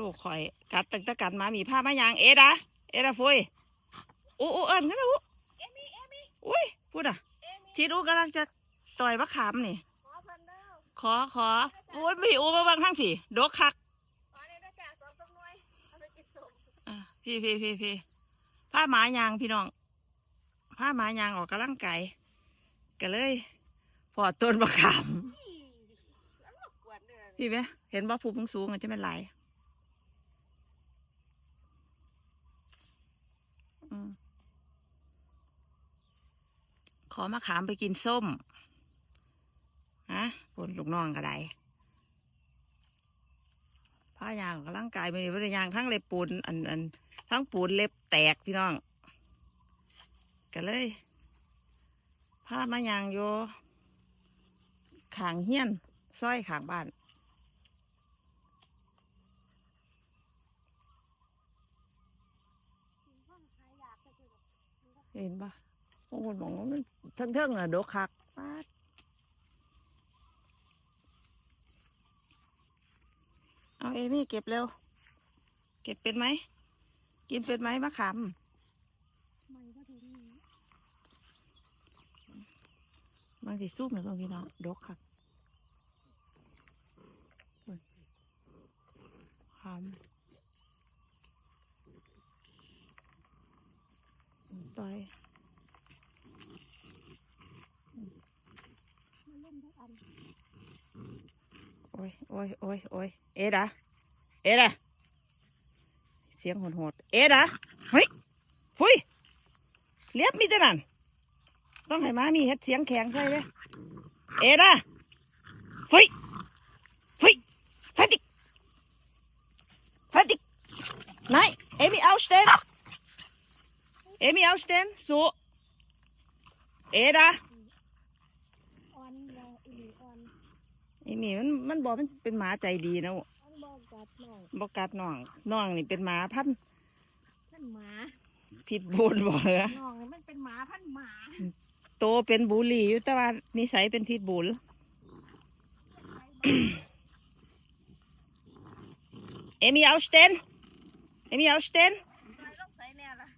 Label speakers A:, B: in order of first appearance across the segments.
A: ลูกข่อย กัดตั้งแต่กัดหมามีผ้ามายางเอ็ดอะเอ็ดอะฟุยอู้อู้เอิญกันนะอู้อุ้ยพูดอะทีดูกำลังจะต่อยมะขามนี่ ขอขอโอ้ยพี่อูมาบางทั้งพี่ดกคักอะพี่พี่พี่พี่ผ้าหมายางพี่น้องผ้าหมายางออกกำลังกายก็เลยพอต้นมะขามพี่ไหมเห็นว่าภูมิสูงมันจะเป็นไรอืม ขอมะขามไปกินส้มฮะปนลูกน้องก็ได้ผ้ายางกับร่างกายไมันมียางทั้งเล็บปูนอันอันทั้งปูนเล็บแตกพี่น้องก็เลยผ้ามายางโยขางเฮี้ยนซอยขางบ้านเห็นปะ บางคนบอกว่ามันเทิงๆน่ะโดคักปาดเอาเอมี่เก็บเร็ว เก็บเป็นไหม กินเป็นไหมมะขามบางทีซุปหนึ่งพี่น้องดกคักเบิ่งขามต่อย โอ้ยโอ้ยโอ้ยโอ้ยเอ็ดอะเอ็ดอะเสียงโหดๆเอ็ดอะเฮ้ยฟุยเลียบมีแต่นั่นต้องให้มามีเฮ็ดเสียงแข็งใส่เลยเอ็ดอะฟุยฟุยฟัดิกฟัดิกไหนเอมี่เอาสเตนเอมี่เอาสเตนสูเอ็ดอะ
B: ออนยาอีออน
A: ไอ้นี่มันมันบอกมันเป็นหมาใจดีนะ
B: ออนบอกกัดน้อง
A: บอกกัดน้องน้องนี่เป็นหมาพันธุ์
B: พันหมา
A: ผิดบูนบอกเหรอ
B: น้องนี่มันเป็นหมาพันหมา
A: โตเป็นบูลลี่อยู่แต่ว่านิสัยเป็นพิษบูลเอมี่เอาสเตนเอมี่เอาสเตน
B: ใส่ต้องใส่แน่ละ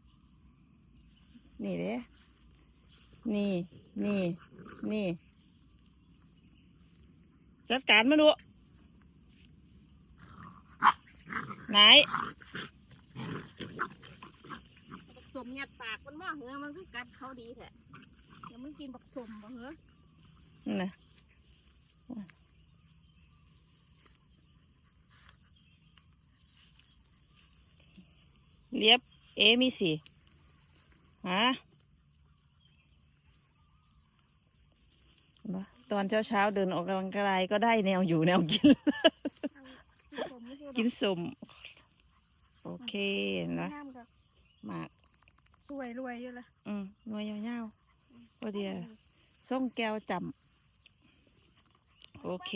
A: นี่เด้นี่ นี่ นี่ จัดการมาดูไหน
B: บักสมยัดปากมันว่าเหอะมันคือกัดเขาดีแท้เดี๋ยวมึงกินบักสมบ่เหอะ
A: นั่นนะเรียบเอมี่สิฮะเห็นปะ ตอนเช้าเช้าๆเดินออกกำลังกายก็ได้แนวอยู่แนวกิน
B: กินสมไม่ใช่
A: กินสมโอเคเห็นไหม
B: น้ำกับ
A: หมาก
B: สวยรวยอยู่ละ
A: อืมหน่วยยาวๆพอดีส่งแก้วจำโอเค
B: เ